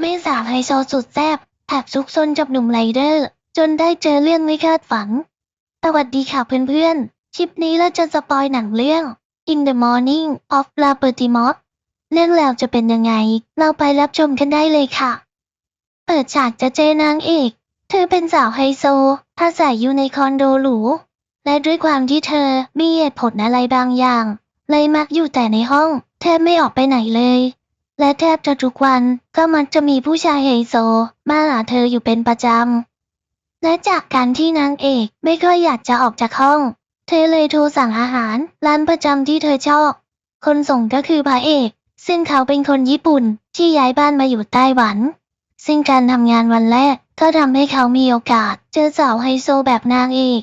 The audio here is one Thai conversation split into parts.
แม่สาวไฮโซสุดแซ่บแอบซุกซนกับหนุ่มไรเดอร์ จนได้เจอเรื่องไม่คาดฝัน สวัสดีค่ะเพื่อนๆ คลิปนี้เราจะสปอยหนังเรื่อง In the Morning of La p e r t i m o s เรื่องราวจะเป็นยังไง เราไปรับชมกันได้เลยค่ะ เปิดฉากจะเจอนางเอก เธอเป็นสาวไฮโซอาศัยอยู่ในคอนโดหรู และด้วยความที่เธอมีเหตุผลอะไรบางอย่าง เลยมักอยู่แต่ในห้องแทบไม่ออกไปไหนเลย และแทบจะทุกวันก็มักจะมีผู้ชายไฮโซ มาหาเธออยู่เป็นประจำ และจากการที่นางเอกไม่ค่อยอยากจะออกจากห้อง เธอเลยโทรสั่งอาหาร ร้านประจำที่เธอชอบ คนส่งก็คือพระเอก ซึ่งเขาเป็นคนญี่ปุ่นที่ย้ายบ้านมาอยู่ไต้หวัน ซึ่งการทำงานวันแรกก็ทำให้เขามีโอกาส เจอสาวไฮโซแบบนางเอก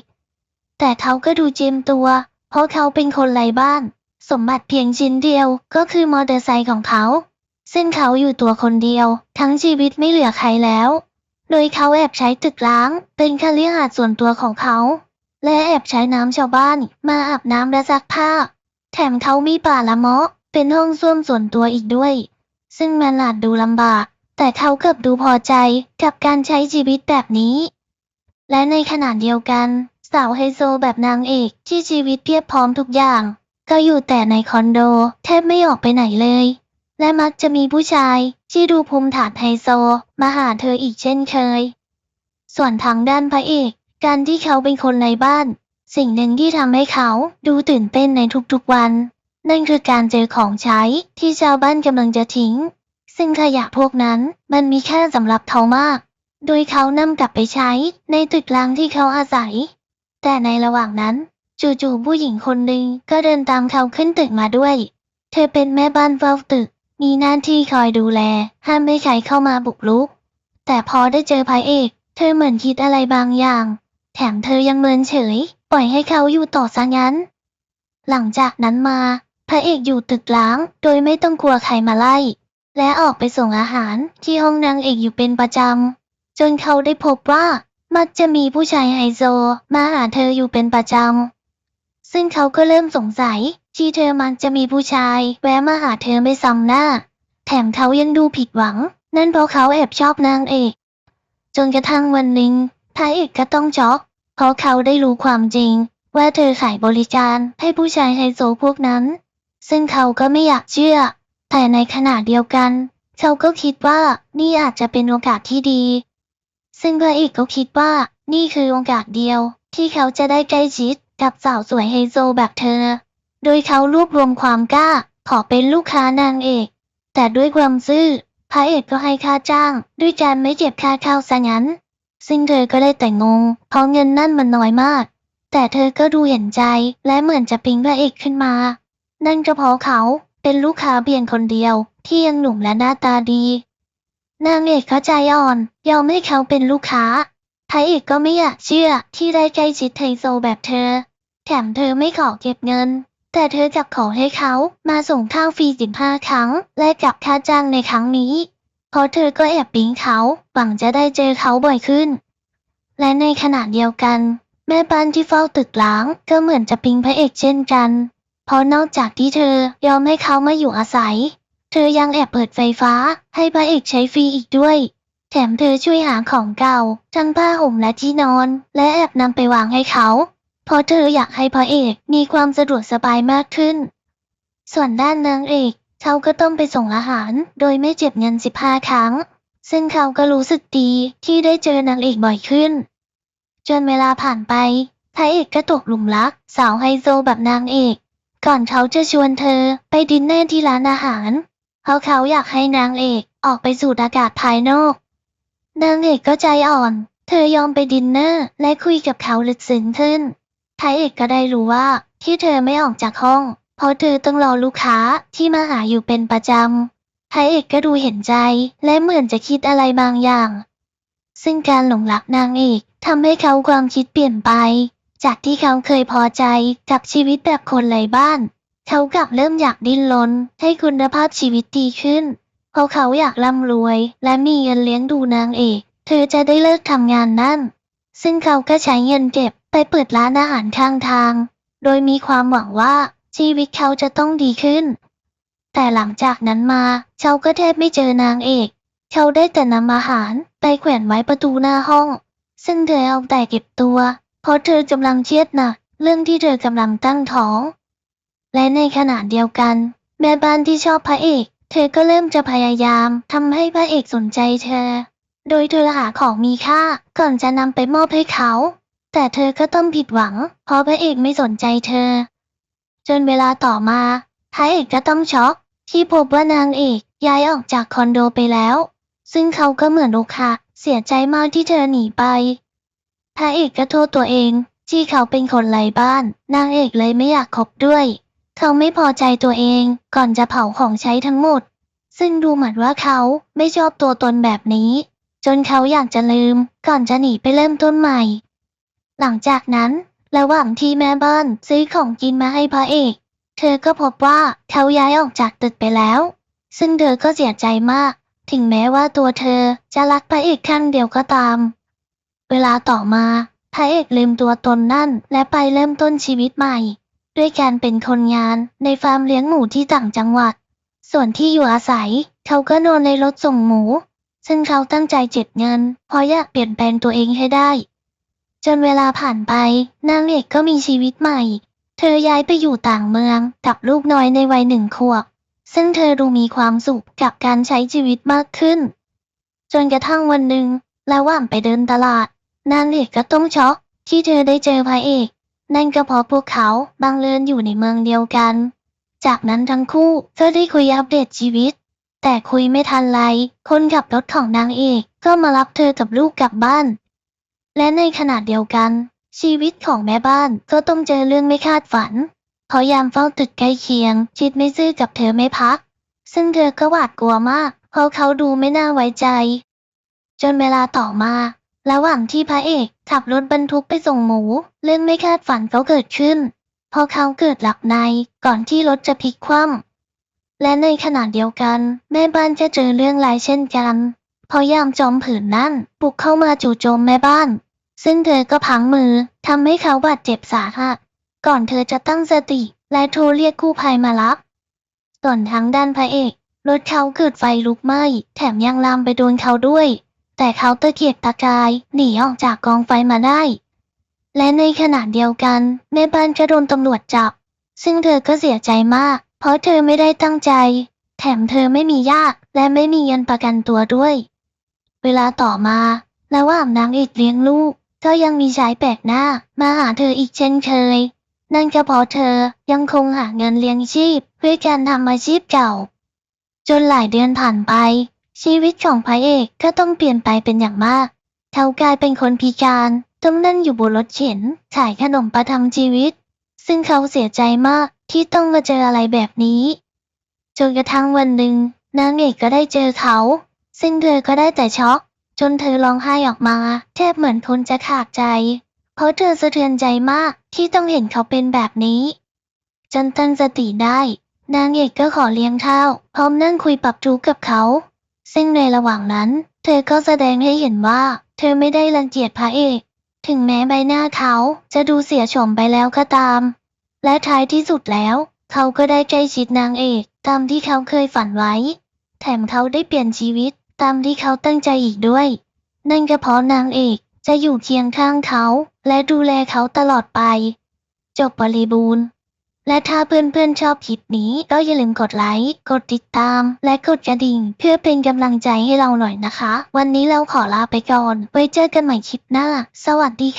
แต่เขาก็ดูเจียมตัว เพราะเขาเป็นคนไร้บ้าน สมบัติเพียงชิ้นเดียวก็คือมอเตอร์ไซค์ของเขา ซึ่งเขาอยู่ตัวคนเดียว ทั้งชีวิตไม่เหลือใครแล้ว โดยเขาแอบใช้ตึกล้าง เป็นคฤหาสน์ส่วนตัวของเขา และแอบใช้น้ำชาวบ้าน มาอาบน้ำและซักผ้า แถมเขามีป่าละเมาะ เป็นห้องส้วมส่วนตัวอีกด้วย ซึ่งมันอาจดูลำบาก แต่เขาเกือบดูพอใจกับการใช้ชีวิตแบบนี้ และในขณะเดียวกัน สาวไฮโซแบบนางเอกที่ชีวิตเพียบพร้อมทุกอย่าง ก็อยู่แต่ในคอนโด แทบไม่ออกไปไหนเลย และมักจะมีผู้ชายที่ดูภูมิฐานไฮโซ มาหาเธออีกเช่นเคย ส่วนทางด้านพระเอก การที่เขาเป็นคนในบ้าน สิ่งหนึ่งที่ทำให้เขาดูตื่นเต้นในทุกๆวัน นั่นคือการเจอของใช้ที่ชาวบ้านกำลังจะทิ้ง ซึ่งขยะพวกนั้นมันมีค่าสำหรับเขามาก โดยเขานำกลับไปใช้ในตึกร้างที่เขาอาศัย แต่ในระหว่างนั้นจู่ๆผู้หญิงคนหนึ่งก็เดินตามเขาขึ้นตึกมาด้วย เธอเป็นแม่บ้านเฝ้าตึก มีหน้าที่คอยดูแล ห้ามไม่ใครเข้ามาบุกรุก แต่พอได้เจอพระเอก เธอเหมือนคิดอะไรบางอย่าง แถมเธอยังเมินเฉย ปล่อยให้เขาอยู่ต่อซะงั้น หลังจากนั้นมา พระเอกอยู่ตึกล้าง โดยไม่ต้องกลัวใครมาไล่ และออกไปส่งอาหารที่ห้องนางเอกอยู่เป็นประจำ จนเขาได้พบว่ามักจะมีผู้ชายไฮโซ มาหาเธออยู่เป็นประจำ ซึ่งเขาก็เริ่มสงสัย ที่เธอมักจะมีผู้ชาย แวะมาหาเธอไม่ซ้ำหน้า แถมเขายังดูผิดหวัง นั่นเพราะเขาแอบชอบนางเอก จนกระทั่งวันหนึ่งพระเอกก็ต้องช็อก เพราะเขาได้รู้ความจริง ว่าเธอขายบริการให้ผู้ชายไฮโซพวกนั้น ซึ่งเขาก็ไม่อยากเชื่อ แต่ในขณะเดียวกันเขาก็คิดว่านี่อาจจะเป็นโอกาสที่ดี ซึ่งพระเอกก็คิดว่านี่คือโอกาสเดียวที่เขาจะได้ใกล้ชิด กับสาวสวยไฮโซแบบเธอ โดยเขารวบรวมความกล้า ขอเป็นลูกค้านางเอก แต่ด้วยความซื่อพระเอกก็ให้ค่าจ้าง ด้วยการไม่เก็บค่าเข้าซะงั้น ซึ่งเธอก็ได้แต่งงเพราะเงินนั่นมันน้อยมาก แต่เธอก็ดูเห็นใจและเหมือนจะปิ๊งพระเอกขึ้นมา นั่นก็เพราะเขาเป็นลูกค้าเพียงคนเดียว ที่ยังหนุ่มและหน้าตาดี นางเอกก็ใจอ่อนยอมให้เขาเป็นลูกค้าพระเอกก็ไม่อยากเชื่อที่ได้ใกล้ชิดไฮโซแบบเธอ แถมเธอไม่ขอเก็บเงิน แต่เธอกลับขอให้เขามาส่งข้าวฟรีสิบห้าครั้ง และกับค่าจ้างในครั้งนี้ เพราะเธอก็แอบปิ๊งเขาหวังจะได้เจอเขาบ่อยขึ้น และในขณะเดียวกัน แม่บ้านที่เฝ้าตึกล้างก็เหมือนจะปิ๊งพระเอกเช่นกัน เพราะนอกจากที่เธอยอมให้เขามาอยู่อาศัย เธอยังแอบเปิดไฟฟ้าให้พระเอกใช้ฟรีอีกด้วยแถมเธอช่วยหาของเก่าทั้งผ้าห่มและที่นอน และแอบนำไปวางให้เขา เพราะเธออยากให้พระเอกมีความสะดวกสบายมากขึ้น ส่วนด้านนางเอกเขาก็ต้องไปส่งอาหาร โดยไม่เจ็บเงิน15ครั้ง ซึ่งเขาก็รู้สึกดีที่ได้เจอนางเอกบ่อยขึ้น จนเวลาผ่านไปพระเอกก็ตกหลุมรัก สาวไฮโซแบบนางเอก ก่อนเขาจะชวนเธอไปดินเนอร์ที่ร้านอาหาร เพราะเขาอยากให้นางเอกออกไปสูดอากาศภายนอก นางเอกก็ใจอ่อน เธอยอมไปดินเนอร์และคุยกับเขาลึกซึ้งขึ้น พระเอกก็ได้รู้ว่า ที่เธอไม่ออกจากห้อง เพราะเธอต้องรอลูกค้าที่มาหาอยู่เป็นประจำพระเอกก็ดูเห็นใจและเหมือนจะคิดอะไรบางอย่าง ซึ่งการหลงรักนางเอกทำให้เขาความคิดเปลี่ยนไป จากที่เขาเคยพอใจกับชีวิตแบบคนไร้บ้าน เขากลับเริ่มอยากดิ้นรนให้คุณภาพชีวิตดีขึ้นเพราะเขาอยากร่ำรวย และมีเงินเลี้ยงดูนางเอก เธอจะได้เลิกทำงานนั่น ซึ่งเขาก็ใช้เงินเก็บไปเปิดร้านอาหารข้างทาง โดยมีความหวังว่าชีวิตเขาจะต้องดีขึ้น แต่หลังจากนั้นมาเขาก็แทบไม่เจอนางเอก เขาได้แต่นำอาหารไปแขวนไว้ประตูหน้าห้อง ซึ่งเธอเอาแต่เก็บตัว เพราะเธอกำลังเครียดหนักเรื่องที่เธอกำลังตั้งท้อง และในขณะเดียวกัน แม่บ้านที่ชอบพระเอก เธอก็เริ่มจะพยายามทำให้พระเอกสนใจเธอ โดยเธอหาของมีค่า ก่อนจะนำไปมอบให้เขา แต่เธอก็ต้องผิดหวัง เพราะพระเอกไม่สนใจเธอ จนเวลาต่อมาพระเอกก็ต้องช็อก ที่พบว่านางเอกย้ายออกจากคอนโดไปแล้ว ซึ่งเขาก็เหมือนอกหักเสียใจมากที่เธอหนีไปพระเอกก็โทษตัวเองที่เขาเป็นคนไร้บ้าน นางเอกเลยไม่อยากคบด้วย เขาไม่พอใจตัวเองก่อนจะเผาของใช้ทั้งหมด ซึ่งดูเหมือนว่าเขาไม่ชอบตัวตนแบบนี้ จนเขาอยากจะลืม ก่อนจะหนีไปเริ่มต้นใหม่ หลังจากนั้นระหว่างที่แม่บ้านซื้อของกินมาให้พระเอก เธอก็พบว่าเขาย้ายออกจากตึกไปแล้ว ซึ่งเธอก็เสียใจมาก ถึงแม้ว่าตัวเธอจะรักพระเอกข้างเดียวก็ตาม เวลาต่อมาพระเอกลืมตัวตนนั่น และไปเริ่มต้นชีวิตใหม่ ด้วยการเป็นคนงานในฟาร์มเลี้ยงหมูที่ต่างจังหวัด ส่วนที่อยู่อาศัย เขาก็นอนในรถส่งหมู ซึ่งเขาตั้งใจเจ็ดเงินเพราะอยากเปลี่ยนแปลงตัวเองให้ได้ จนเวลาผ่านไป นางเอกก็มีชีวิตใหม่ เธอย้ายไปอยู่ต่างเมืองกับลูกน้อยในวัยหนึ่งขวบ ซึ่งเธอดูมีความสุขกับการใช้ชีวิตมากขึ้น จนกระทั่งวันหนึ่งระหว่างไปเดินตลาด นางเอกก็ต้องช็อกที่เธอได้เจอพระเอก นั่นก็เพราะพวกเขาบังเอิญอยู่ในเมืองเดียวกัน จากนั้นทั้งคู่ก็ได้คุยอัปเดตชีวิต แต่คุยไม่ทันไรคนขับรถของนางเอกก็มารับเธอกับลูกกลับบ้าน และในขณะเดียวกัน ชีวิตของแม่บ้านก็ต้องเจอเรื่องไม่คาดฝันเพราะยามเฝ้าตึกใกล้เคียง ชิดไม่ซื่อกับเธอไม่พัก ซึ่งเธอก็หวาดกลัวมาก เพราะเขาดูไม่น่าไว้ใจ จนเวลาต่อมาระหว่างที่พระเอกขับรถบรรทุกไปส่งหมู เรื่องไม่คาดฝันก็เกิดขึ้นพราะเขาเกิดหลับในก่อนที่รถจะพลิกคว่ำ และในขณะเดียวกัน แม่บ้านจะเจอเรื่องร้ายเช่นกัน เพราะยามจอมผืนนั่นบุกเข้ามาจู่โจมแม่บ้าน ซึ่งเธอก็พังมือทำให้เขาบาดเจ็บสาหัสก่อนเธอจะตั้งสติ และโทรเรียกกู้ภัยมารับ ส่วนทางด้านพระเอกรถเขาเกิดไฟลุกไหม้ แถมยังลามไปโดนเขาด้วย แต่เขาตะเกียกตะกายหนีออกจากกองไฟมาได้ และในขณะเดียวกัน แม่บ้านก็โดนตำรวจจับ ซึ่งเธอก็เสียใจมาก เพราะเธอไม่ได้ตั้งใจ แถมเธอไม่มีญาติและไม่มีเงินประกันตัวด้วย เวลาต่อมาระหว่างนางเอกเลี้ยงลูก ก็ยังมีชายแปลกหน้า มาหาเธออีกเช่นเคย นั่นก็เพราะเธอยังคงหาเงินเลี้ยงชีพด้วยการทำอาชีพเก่า จนหลายเดือนผ่านไป ชีวิตของพระเอกก็ต้องเปลี่ยนไปเป็นอย่างมาก เขากลายเป็นคนพิการต้องนั่งอยู่บนรถเข็นขายขนมประทังชีวิต ซึ่งเขาเสียใจมาก ที่ต้องมาเจออะไรแบบนี้ จนกระทั่งวันหนึ่งนางเอกก็ได้เจอเขา ซึ่งเธอก็ได้แต่ช็อก จนเธอร้องไห้ออกมาแทบเหมือนคนจะขาดใจ เพราะเธอสะเทือนใจมากที่ต้องเห็นเขาเป็นแบบนี้ จนตั้งสติได้ นางเอกก็ขอเลี้ยงข้าว พร้อมนั่งคุยปรับทุกข์กับเขา ซึ่งในระหว่างนั้น เธอก็แสดงให้เห็นว่า เธอไม่ได้รังเกียจพระเอก ถึงแม้ใบหน้าเขาจะดูเสียโฉมไปแล้วก็ตาม และท้ายที่สุดแล้ว เขาก็ได้ใกล้ชิดนางเอกตามที่เขาเคยฝันไว้ แถมเขาได้เปลี่ยนชีวิตตามที่เขาตั้งใจอีกด้วย นั่นก็เพราะนางเอกจะอยู่เคียงข้างเขา และดูแลเขาตลอดไป จบบริบูรณ์ และถ้าเพื่อนๆชอบคลิปนี้ก็อย่าลืมกดไลค์ กดติดตาม และกดกระดิ่ง เพื่อเป็นกำลังใจให้เราหน่อยนะคะ วันนี้เราขอลาไปก่อน ไว้เจอกันใหม่คลิปหน้า สวัสดีค่ะ